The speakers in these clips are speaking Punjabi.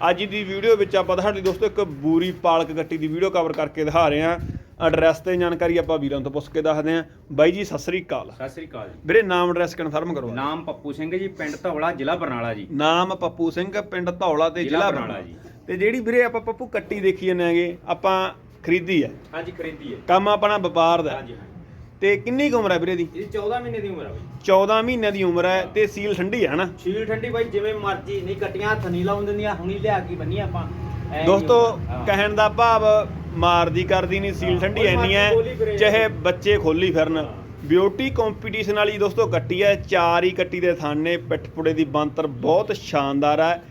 ਅੱਜ ਦੀ ਵੀਡੀਓ ਵਿੱਚ ਆਪਾਂ ਤੁਹਾਡੇ ਦੋਸਤੋ ਇੱਕ ਬੂਰੀ ਪਾਲਕ ਗੱਟੀ ਦੀ ਵੀਡੀਓ ਕਵਰ ਕਰਕੇ ਦਿਖਾ ਰਹੇ ਹਾਂ। ਐਡਰੈਸ ਤੇ ਜਾਣਕਾਰੀ ਆਪਾਂ ਵੀਰਾਂ ਤੋਂ ਪੁੱਛ ਕੇ ਦੱਸਦੇ ਹਾਂ। ਬਾਈ ਜੀ ਸਤਿ ਸ੍ਰੀ ਅਕਾਲ। ਸਤਿ ਸ੍ਰੀ ਅਕਾਲ ਜੀ। ਵੀਰੇ ਨਾਮ ਐਡਰੈਸ ਕਨਫਰਮ ਕਰੋ। ਨਾਮ ਪੱਪੂ ਸਿੰਘ ਜੀ ਪਿੰਡ ਧੌਲਾ ਜ਼ਿਲ੍ਹਾ ਬਰਨਾਲਾ ਜੀ। ਨਾਮ ਪੱਪੂ ਸਿੰਘ ਪਿੰਡ ਧੌਲਾ ਤੇ ਜ਼ਿਲ੍ਹਾ ਬਰਨਾਲਾ ਜੀ। ਤੇ ਜਿਹੜੀ ਵੀਰੇ ਆਪਾਂ ਪੱਪੂ ਕੱਟੀ ਦੇਖੀ ਜਾਂਦੇ ਆਂਗੇ ਆਪਾਂ ਖਰੀਦੀ ਹੈ। ਹਾਂਜੀ ਖਰੀਦੀ ਹੈ। ਕੰਮ ਆਪਣਾ ਵਪਾਰ ਦਾ ਹਾਂਜੀ। ਤੇ ਕਿੰਨੀ ਕੁ ਉਮਰ ਹੈ ਵੀਰੇ ਦੀ ਇਹ 14 ਮਹੀਨੇ ਦੀ ਉਮਰ ਆ ਬਈ 14 ਮਹੀਨਿਆਂ ਦੀ ਉਮਰ ਹੈ ਤੇ ਸੀਲ ਠੰਡੀ ਹੈ ਹਨਾ ਛੀਲ ਠੰਡੀ ਬਾਈ ਜਿਵੇਂ ਮਰਜ਼ੀ ਨਹੀਂ ਕੱਟੀਆਂ ਹੱਥ ਨਹੀਂ ਲਾਉਣ ਦਿੰਦੀਆਂ ਹੁਣੀ ਲਿਆ ਕੇ ਬੰਨੀ ਆਪਾਂ ਐਂ ਦੋਸਤੋ ਹੁੰਦਾ। ਹਾਂ। ਕਹਿਣ ਦਾ ਭਾਵ ਮਾਰਦੀ ਕਰਦੀ ਨਹੀਂ ਸੀਲ ਹਾਂ, ਠੰਡੀ ਕੋਈ ਐਨੀ ਹੈ ਖੋਲੀ ਫਿਰੇ। ਚਾਹੇ ਬੱਚੇ ਖੋਲੀ ਫਿਰਨ ਹਾਂ। ਬਿਊਟੀ ਕੰਪੀਟੀਸ਼ਨ ਵਾਲੀ ਦੋਸਤੋ ਕੱਟੀ ਹੈ ਚਾਰ ਹੀ ਕੱਟੀ ਦੇ ਥਾਨੇ ਪਿੱਠਪੁੜੇ ਦੀ ਬੰਤਰ ਬਹੁਤ ਸ਼ਾਨਦਾਰ ਹੈ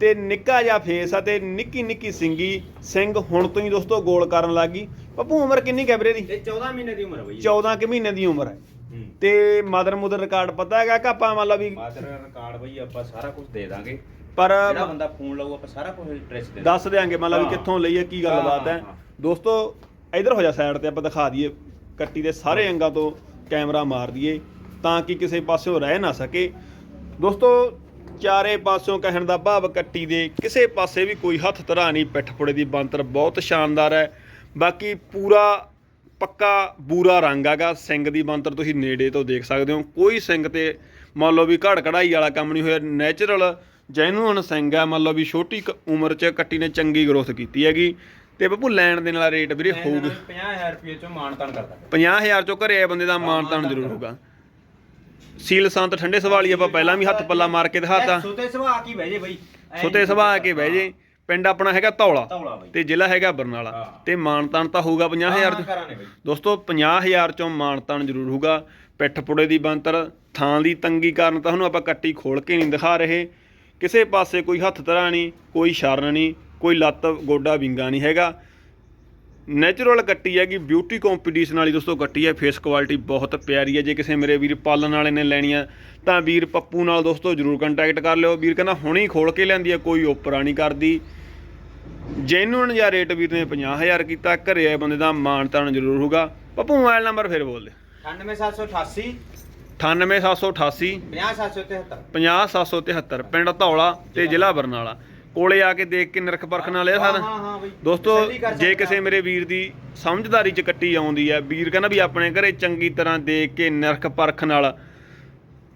ਤੇ ਨਿੱਕਾ ਜਿਹਾ ਫੇਸ ਆ ਤੇ ਨਿੱਕੀ ਨਿੱਕੀ ਸਿੰਗੀ ਸਿੰਘ ਹੁਣ ਤੋਂ ਹੀ ਦੋਸਤੋ ਗੋਲ ਕਰਨ ਲੱਗੀ ਪੱਪੂ ਉਮਰ ਕਿੰਨੀ ਕੁ ਵੀਰੇ ਦੀ? ਇਹ 14 ਮਹੀਨੇ ਦੀ ਉਮਰ ਆ ਬਈ। 14 ਕਿ ਮਹੀਨੇ ਦੀ ਉਮਰ ਹੈ। ਤੇ ਮਦਰ ਮੁਦਰ ਰਿਕਾਰਡ ਪਤਾ ਹੈਗਾ ਕਿ ਆਪਾਂ ਮੰਨ ਲਾ ਵੀ ਮਾਦਰ ਰਿਕਾਰਡ ਬਈ ਆਪਾਂ ਸਾਰਾ ਕੁਝ ਦੇ ਦਾਂਗੇ। ਪਰ ਜਿਹੜਾ ਬੰਦਾ ਫੋਨ ਲਾਊ ਆਪਾਂ ਸਾਰਾ ਕੁਝ ਐਡਰੈਸ ਦੇ ਦੱਸ ਦਿਆਂਗੇ ਮੰਨ ਲਾ ਵੀ। ਕਿੱਥੋਂ ਲਈ ਹੈ ਕੀ ਗੱਲਬਾਤ ਹੈ। ਦੋਸਤੋ ਇਧਰ ਹੋ ਜਾ ਸਾਈਡ ਤੇ ਆਪਾਂ ਦਿਖਾ ਦਈਏ। ਕੱਟੀ ਦੇ ਸਾਰੇ ਅੰਗਾਂ ਤੋਂ ਕੈਮਰਾ ਮਾਰ ਦਈਏ ਤਾਂ ਕਿ ਕਿਸੇ ਪਾਸਿਓਂ ਰਹਿ ਨਾ ਸਕੇ। ਦੋਸਤੋ ਚਾਰੇ ਪਾਸਿਓਂ ਕਹਿਣ ਦਾ ਭਾਵ ਕੱਟੀ ਦੇ ਕਿਸੇ ਪਾਸੇ ਵੀ ਕੋਈ ਹੱਥ ਧਰਾ ਨਹੀਂ ਪਿੱਠਪੁੜੇ ਦੀ ਬੰਤਰ ਬਹੁਤ ਸ਼ਾਨਦਾਰ ਹੈ। ਬਾਕੀ ਪੂਰਾ ਪੱਕਾ ਬੂਰਾ ਰੰਗ ਹੈਗਾ ਸਿੰਘ ਦੀ ਬੰਤਰ ਤੁਸੀਂ ਨੇੜੇ ਤੋਂ ਦੇਖ ਸਕਦੇ ਹੋ। ਕੋਈ ਸਿੰਘ ਤੇ ਮੰਨ ਲਓ ਵੀ ਘੜ ਕਢਾਈ ਵਾਲਾ ਕੰਮ ਨਹੀਂ ਹੋਇਆ ਨੈਚੁਰਲ ਜੈਨੂਅਨ ਸਿੰਘ ਹੈ। ਮੰਨ ਲਓ ਵੀ ਛੋਟੀ ਉਮਰ 'ਚ ਕੱਟੀ ਨੇ ਚੰਗੀ ਗਰੋਥ ਕੀਤੀ ਹੈਗੀ। ਤੇ ਬੱਬੂ ਲੈਣ ਦੇਣ ਵਾਲਾ ਰੇਟ ਵੀਰੇ ਹੋਊਗਾ। 50000 ਰੁਪਏ ਚੋਂ ਮਾਨਤਾਨ ਕਰਦਾ। 50000 ਚੋਂ ਘਰੇ ਬੰਦੇ ਦਾ ਮਾਣ ਤਾਣ ਜ਼ਰੂਰ ਹੋਊਗਾ। ਸੀਲ ਸੰਤ ਠੰਡੇ ਸਵਾਲੀ ਆਪਾਂ ਪਹਿਲਾਂ ਵੀ ਹੱਥ ਪੱਲਾ ਮਾਰ ਕੇ ਦਿਖਾਤਾ। ਸੁਤੇ ਸੁਭਾ ਕੀ ਬਹਿ ਜੇ ਬਈ। ਐਂ ਸੁਤੇ ਨੀ ਸਭਾ ਕੇ ਬਹਿ ਜੇ। ਪਿੰਡ ਆਪਣਾ ਹੈਗਾ ਧੌਲਾ ਧੌਲਾ ਬਈ। ਤੇ ਜ਼ਿਲ੍ਹਾ ਹੈਗਾ ਬਰਨਾਲਾ। ਹਾਂ। ਤੇ ਮਾਣ ਤਾਣ ਤਾਂ ਹੋਊਗਾ 50000 ਹਾਂ, ਚ। ਕਰਾਂਗੇ ਬਈ। ਦੋਸਤੋ 50000 ਚੋਂ ਮਾਣ ਤਾਣ ਜ਼ਰੂਰ ਹੋਊਗਾ। ਪਿੱਠ ਪੁੜੇ ਦੀ ਬੰਤਰ ਥਾਂ ਦੀ ਤੰਗੀ ਕਾਰਨ ਤੁਹਾਨੂੰ ਆਪਾਂ ਕੱਟੀ ਖੋਲ ਕੇ ਨਹੀਂ ਦਿਖਾ ਰਹੇ। ਕਿਸੇ ਪਾਸੇ ਕੋਈ ਹੱਥ ਧਰਾ ਨਹੀਂ ਕੋਈ ਸ਼ਰਨ ਨਹੀਂ ਕੋਈ ਲੱਤ ਗੋਡਾ ਵਿੰਗਾ ਨਹੀਂ ਹੈਗਾ। ਨੈਚੁਰਲ ਕੱਟੀ ਹੈਗੀ ਬਿਊਟੀ ਕੰਪੀਟੀਸ਼ਨ ਵਾਲੀ ਦੋਸਤੋ ਕੱਟੀ ਹੈ। ਫੇਸ ਕੁਆਲਿਟੀ ਬਹੁਤ ਪਿਆਰੀ ਹੈ। ਜੇ ਕਿਸੇ ਮੇਰੇ ਵੀਰ ਪਾਲਣ ਵਾਲੇ ਨੇ ਲੈਣੀਆਂ ਤਾਂ ਵੀਰ ਪੱਪੂ ਨਾਲ ਦੋਸਤੋ ਜਰੂਰ ਕੰਟੈਕਟ ਕਰ ਲਿਓ। ਵੀਰ ਕਹਿੰਦਾ ਹੁਣੀ ਖੋਲ ਕੇ ਲੈਂਦੀ ਹੈ ਕੋਈ ਓਪਰਾ ਨਹੀਂ ਕਰਦੀ। ਜੈਨੂਨ ਜਾਂ ਰੇਟ ਵੀਰ ਨੇ 50000 ਕੀਤਾ। ਘਰੇ ਆਏ ਬੰਦੇ ਦਾ ਮਾਣ ਤਾਣ ਜ਼ਰੂਰ ਹੋਊਗਾ। ਪੱਪੂ ਮੋਬਾਈਲ ਨੰਬਰ ਫਿਰ ਬੋਲ ਦੇ 98788 98788 50773 50773 ਪਿੰਡ ਧੌਲਾ ਤੇ ਜ਼ਿਲ੍ਹਾ ਬਰਨਾਲਾ। ਕੋਲੇ ਆ ਕੇ ਦੇਖ ਕੇ ਨਿਰਖ ਪਰਖ ਨਾਲ ਹਾਂ ਹਾਂ ਬਈ। ਦੋਸਤੋ ਤਸੱਲੀ ਕਰ ਜੇ ਸਕਦਾ। ਕਿਸੇ ਮੇਰੇ ਵੀਰ ਦੀ ਸਮਝਦਾਰੀ ਚ ਕੱਟੀ ਆਉਂਦੀ ਹੈ ਵੀਰ ਕਹਿੰਦਾ ਵੀ ਆਪਣੇ ਘਰੇ ਚੰਗੀ ਤਰ੍ਹਾਂ ਦੇਖ ਕੇ ਨਿਰਖ ਪਰਖ ਨਾਲ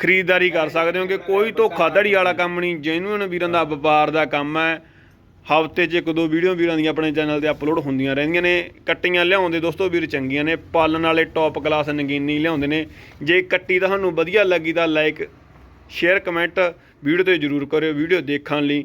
ਖਰੀਦਦਾਰੀ ਕਰ ਸਕਦੇ ਹੋ ਕਿ ਕੋਈ ਧੋਖਾਧੜੀ ਵਾਲਾ ਕੰਮ ਨਹੀਂ ਜੈਨੂਇਨ ਵੀਰਾਂ ਦਾ ਵਪਾਰ ਦਾ ਕੰਮ ਹੈ। ਹਫ਼ਤੇ 'ਚ ਇੱਕ ਦੋ ਵੀਡੀਓ ਵੀਰਾਂ ਦੀਆਂ ਆਪਣੇ ਚੈਨਲ ਤੇ ਅਪਲੋਡ ਹੁੰਦੀਆਂ ਰਹਿੰਦੀਆਂ ਨੇ ਕੱਟੀਆਂ ਲਿਆਉਂਦੇ ਦੋਸਤੋ ਵੀਰ ਚੰਗੀਆਂ ਨੇ ਪਾਲਣ ਵਾਲੇ ਟੌਪ ਕਲਾਸ ਨਗੀਨੀ ਲਿਆਉਂਦੇ ਨੇ। ਜੇ ਕੱਟੀ ਤੁਹਾਨੂੰ ਵਧੀਆ ਲੱਗੀ ਤਾਂ ਲਾਈਕ ਸ਼ੇਅਰ ਕਮੈਂਟ ਵੀਡੀਓ ਤੇ ਜਰੂਰ ਕਰਿਓ ਵੀਡੀਓ ਦੇਖਣ ਲਈ।